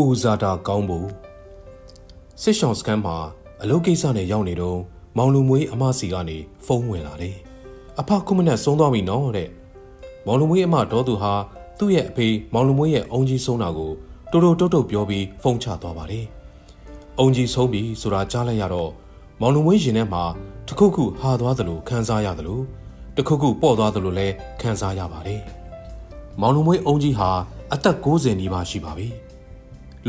ဦးဇာတာကောင်းဖို့စစ်ဆောင်စကန်မှာအလုပ်ကိစ္စနဲ့ရောက်နေတော့မောင်လူမွေးအမစီကနေဖုန်းဝင်လာတယ်။အဖခုမနဲ့ဆုံးသွားပြီနော်တဲ့။မောင်လူမွေးအမတော်သူဟာသူ့ရဲ့အဖေမောင်လူမွေးရဲ့အုံကြီးဆုံးတာကိုတိုးတိုးတုတ်တုတ်ပြောပြီးဖုန်းချသွားပါတယ်။အုံကြီးဆုံးပြီဆိုတာကြားလိုက်ရတော့မောင်လူမွေးရင်ထဲမှာတစ်ခုခုဟာသွားသလိုခံစားရသလိုတစ်ခုခုပေါ့သွားသလိုလည်းခံစားရပါတယ်။မောင်လူမွေးအုံကြီးဟာအသက်60နီးပါးရှိပါပြီ။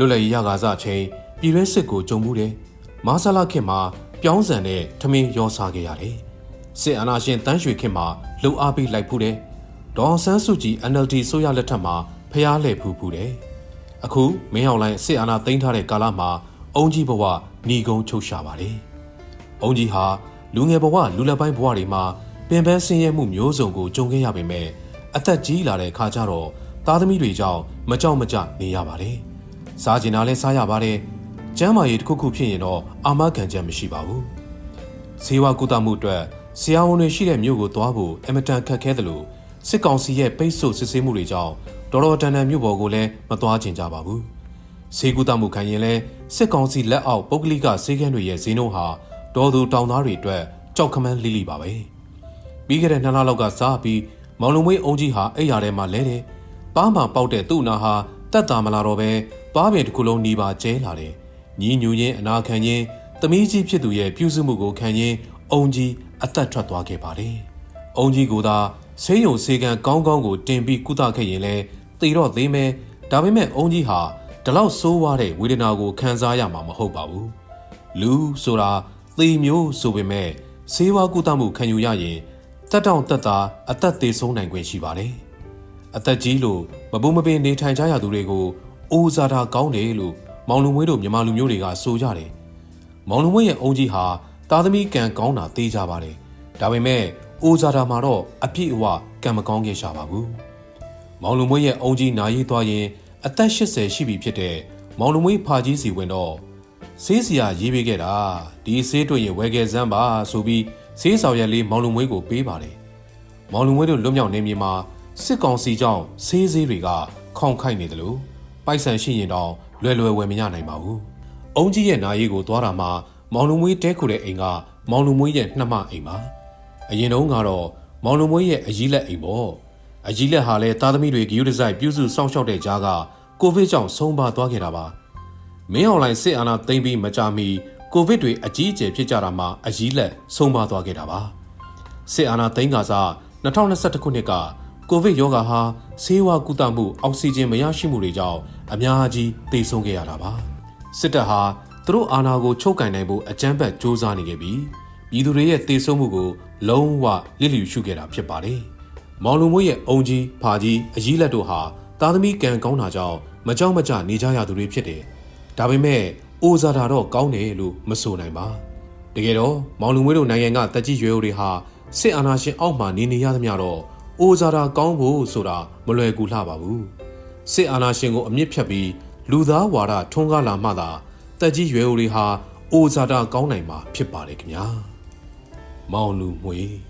လွတ်လပ်ရေးရကာစချင်းပြည်ရဲစစ်ကိုကြုံမှုတယ်။မာဆလာခင်မှာပြောင်းဆန်တဲ့ထမင်းရောစားခဲ့ရတယ်။စစ်အာဏာရှင်တန်းရွှေခင်မှာလှုပ်အားပေးလိုက်ဖူးတယ်။ဒေါအောင်ဆန်းစုကြည် NLD ဆိုရလက်ထက်မှာဖျားလှည့်ဖူးဖူးတယ်။အခုမင်းအောင်လိုင်းစစ်အာဏာသိမ်းထားတဲ့ကာလမှာအုံကြီးဘဝညီကုန်းချုပ်ရှာပါတယ်။အုံကြီးဟာလူငယ်ဘဝလူလက်ပိုင်းဘဝတွေမှာပင်ပန်းဆင်းရဲမှုမျိုးစုံကိုကြုံခဲ့ရပေမဲ့အသက်ကြီးလာတဲ့အခါကျတော့သားသမီးတွေကြောင့်မကြောက်မကြနေရပါတယ်။ စားကျင်တာလဲစားရပါတယ်။ကျမ်းမာရေးတစ်ခုခုဖြစ်ရင်တော့အာမခံချက်မရှိပါဘူး။ဈေးဝါကုသမှုအတွက်ဆရာဝန်တွေရှိတဲ့မြို့ကိုသွားဖို့အမတန်ခက်ခဲတယ်လို့စစ်ကောင်စီရဲ့ပိတ်ဆို့စစ်ဆေးမှုတွေကြောင့်ဒေါ်တော်တန်တန်မြို့ပေါ်ကိုလည်းမသွားချင်ကြပါဘူး။ဈေးကုသမှုခံရင်လဲစစ်ကောင်စီလက်အောက်ပုဂ္ဂလိကဈေးကန်းတွေရဲ့ဈေးနှုန်းဟာဒေါ်သူတောင်သားတွေအတွက်ကြောက်ခမန်းလိလိပါပဲ။ပြီးခဲ့တဲ့နှစ်လလောက်ကစားပြီးမောင်လုံမွေးအုံကြီးဟာအိယာထဲမှာလဲတယ်။ပါးမှပေါက်တဲ့သူ့နာဟာတက်တာမလာတော့ပဲ ပါးပင်တစ်ခုလုံးနီးပါကျဲလာတယ်။ညီညူချင်းအနာခံချင်းသမီးကြီးဖြစ်သူရဲ့ပြုစုမှုကိုခံရင်အုံကြီးအသက်ထွက်သွားခဲ့ပါတယ်။အုံကြီးကသာဆေးရုံဆေးကန်ကောင်းကောင်းကိုတင်ပြီးကုသခဲ့ရင်လဲသေတော့သေးမယ်။ဒါပေမဲ့အုံကြီးဟာဒီလောက်ဆိုးဝါးတဲ့ဝေဒနာကိုခံစားရမှာမဟုတ်ပါဘူး။လူဆိုတာသေမျိုးဆိုပေမဲ့ဆေးဝါးကုသမှုခံယူရရင်တက်တောင့်တက်တာအသက်သေးဆုံးနိုင်ခွင့်ရှိပါတယ်။အသက်ကြီးလို့မပူမပင်နေထိုင်ကြရသူတွေကို အိုးစားတာကောင်းတယ်လို့မောင်လူမွေးတို့မြန်မာလူမျိုးတွေကဆိုကြတယ်။မောင်လူမွေးရဲ့အုံကြီးဟာသားသမီးကံကောင်းတာသိကြပါတယ်။ဒါပေမဲ့အိုးစားတာမှာတော့အပြည့်အဝကံမကောင်းခဲ့ရှာပါဘူး။မောင်လူမွေးရဲ့အုံကြီးနာရေးသွားရင်အသက်80ရှိပြီဖြစ်တဲ့မောင်လူမွေးဖာကြီးစီဝင်တော့ဆေးစရာရေးပေးခဲ့တာဒီဆေးတွေ့ရင်ဝယ်ခဲ့စမ်းပါဆိုပြီးဆေးဆောင်ရက်လေးမောင်လူမွေးကိုပေးပါတယ်မောင်လူမွေးတို့လွတ်မြောက်နေမြေမှာစစ်ကောင်စီကြောင့်ဆေးဆေးတွေကခေါင်ခိုက်နေတယ်လို့ ပိုက်ဆံရှိရင်တော့လွယ်လွယ်ဝယ်မရနိုင်ပါဘူးအုံကြီးရဲ့နာရေးကိုသွားတာမှာမောင်လူမွေးတဲခုတဲ့အိမ်ကမောင်လူမွေးရဲ့နှမအိမ်ပါအရင်တုန်းကတော့မောင်လူမွေးရဲ့အကြီးလက်အိမ်ပေါ့အကြီးလက်ဟာလည်းသားသမီးတွေဂယူဒီဇိုင်ပြုစုစောင့်ရှောက်တဲ့ကြားကကိုဗစ်ကြောင့်ဆုံးပါသွားခဲ့တာပါမင်းအွန်လိုင်းစစ်အာဏာသိမ်းပြီးမကြာမီကိုဗစ်တွေအကြီးအကျယ်ဖြစ်ကြတာမှာအကြီးလက်ဆုံးပါသွားခဲ့တာပါစစ်အာဏာသိမ်းကစား2021ခုနှစ်က ကိုဗစ်ရောဂါဟာဆေးဝါးကုသမှုအောက်ဆီဂျင်မရရှိမှုတွေကြောင့်အများကြီးသေဆုံးခဲ့ရတာပါစစ်တပ်ဟာသူတို့အာဏာကိုချုပ်ကင်နိုင်ဖို့အကြမ်းဖက်စ조사နေခဲ့ပြီးပြည်သူတွေရဲ့သေဆုံးမှုကိုလုံးဝလစ်လျူရှုခဲ့တာဖြစ်ပါတယ်မောင်လူမွေးရဲ့အုံကြီးဖာကြီးအကြီးလက်တို့ဟာသားသမီးကံကောင်းတာကြောင့်မကြောက်မကြနေကြရသူတွေဖြစ်တယ်။ဒါပေမဲ့အိုဇာတာတော့ကောင်းတယ်လို့မဆိုနိုင်ပါ။တကယ်တော့မောင်လူမွေးတို့နိုင်ငံကတက်ကြီးရွယ်အိုတွေဟာစစ်အာဏာရှင်အောက်မှာနေနေရသမျှတော့ အိုဇာတာကောင်းဖို့ဆိုတာမလွယ်ကူလှပါဘူး။စစ်အာဏာရှင်ကိုအမြင့်ဖြတ်ပြီးလူသားဝါဒထွန်းကားလာမှသာတက်ကြီးရွယ်အိုတွေဟာအိုဇာတာကောင်းနိုင်မှာဖြစ်ပါတယ်ခင်ဗျာ။မောင်လူမွေး